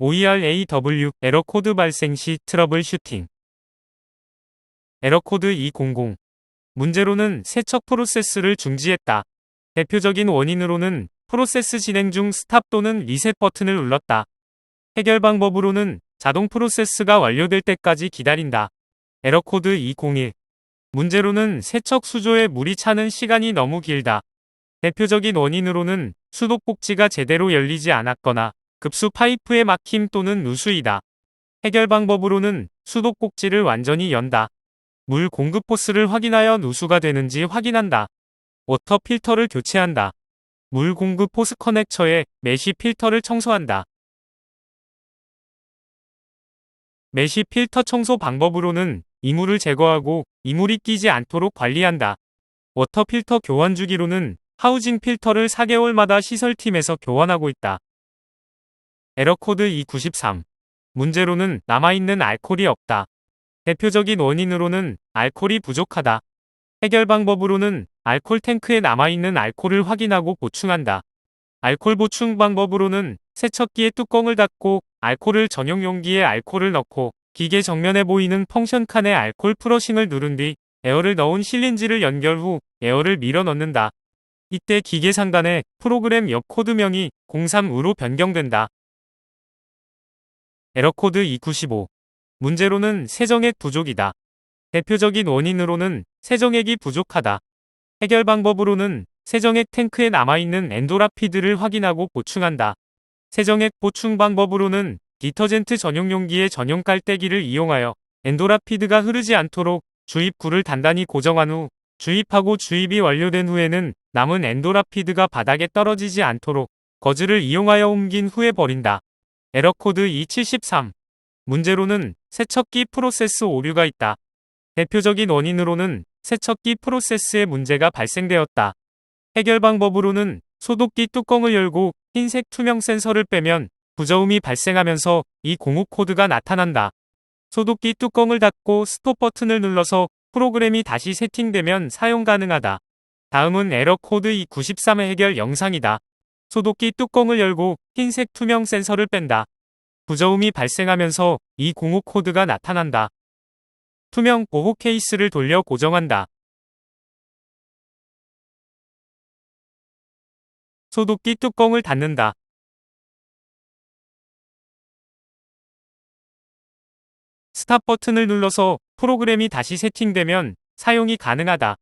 OERAW 에러 코드 발생 시 트러블 슈팅 에러 코드 200 문제로는 세척 프로세스를 중지했다. 대표적인 원인으로는 프로세스 진행 중 스탑 또는 리셋 버튼을 눌렀다. 해결 방법으로는 자동 프로세스가 완료될 때까지 기다린다. 에러 코드 201 문제로는 세척 수조에 물이 차는 시간이 너무 길다. 대표적인 원인으로는 수도 꼭지가 제대로 열리지 않았거나 급수 파이프의 막힘 또는 누수이다. 해결 방법으로는 수도 꼭지를 완전히 연다. 물 공급 호스를 확인하여 누수가 되는지 확인한다. 워터 필터를 교체한다. 물 공급 호스 커넥처에 메시 필터를 청소한다. 메시 필터 청소 방법으로는 이물을 제거하고 이물이 끼지 않도록 관리한다. 워터 필터 교환 주기로는 하우징 필터를 4개월마다 시설팀에서 교환하고 있다. 에러 코드 293 문제로는 남아있는 알코올이 없다. 대표적인 원인으로는 알코올이 부족하다. 해결 방법으로는 알콜 탱크에 남아있는 알코올을 확인하고 보충한다. 알콜 보충 방법으로는 세척기의 뚜껑을 닫고 알코올을 전용 용기에 알코올을 넣고 기계 정면에 보이는 펑션 칸에 알콜 프러싱을 누른 뒤 에어를 넣은 실린지를 연결 후 에어를 밀어 넣는다. 이때 기계 상단에 프로그램 옆 코드명이 03으로 변경된다. 에러 코드 295 문제로는 세정액 부족이다. 대표적인 원인으로는 세정액이 부족하다. 해결 방법으로는 세정액 탱크에 남아있는 엔도라피드를 확인하고 보충한다. 세정액 보충 방법으로는 디터젠트 전용 용기의 전용 깔때기를 이용하여 엔도라피드가 흐르지 않도록 주입구를 단단히 고정한 후 주입하고 주입이 완료된 후에는 남은 엔도라피드가 바닥에 떨어지지 않도록 거즈를 이용하여 옮긴 후에 버린다. 에러 코드 273 문제로는 세척기 프로세스 오류가 있다. 대표적인 원인으로는 세척기 프로세스에 문제가 발생되었다. 해결 방법으로는 소독기 뚜껑을 열고 흰색 투명 센서를 빼면 부저음이 발생하면서 이 공후 코드가 나타난다. 소독기 뚜껑을 닫고 스톱 버튼을 눌러서 프로그램이 다시 세팅되면 사용 가능하다. 다음은 에러 코드 293의 해결 영상이다. 소독기 뚜껑을 열고 흰색 투명 센서를 뺀다. 부저음이 발생하면서 이 공후 코드가 나타난다. 투명 보호 케이스를 돌려 고정한다. 소독기 뚜껑을 닫는다. 스탑 버튼을 눌러서 프로그램이 다시 세팅되면 사용이 가능하다.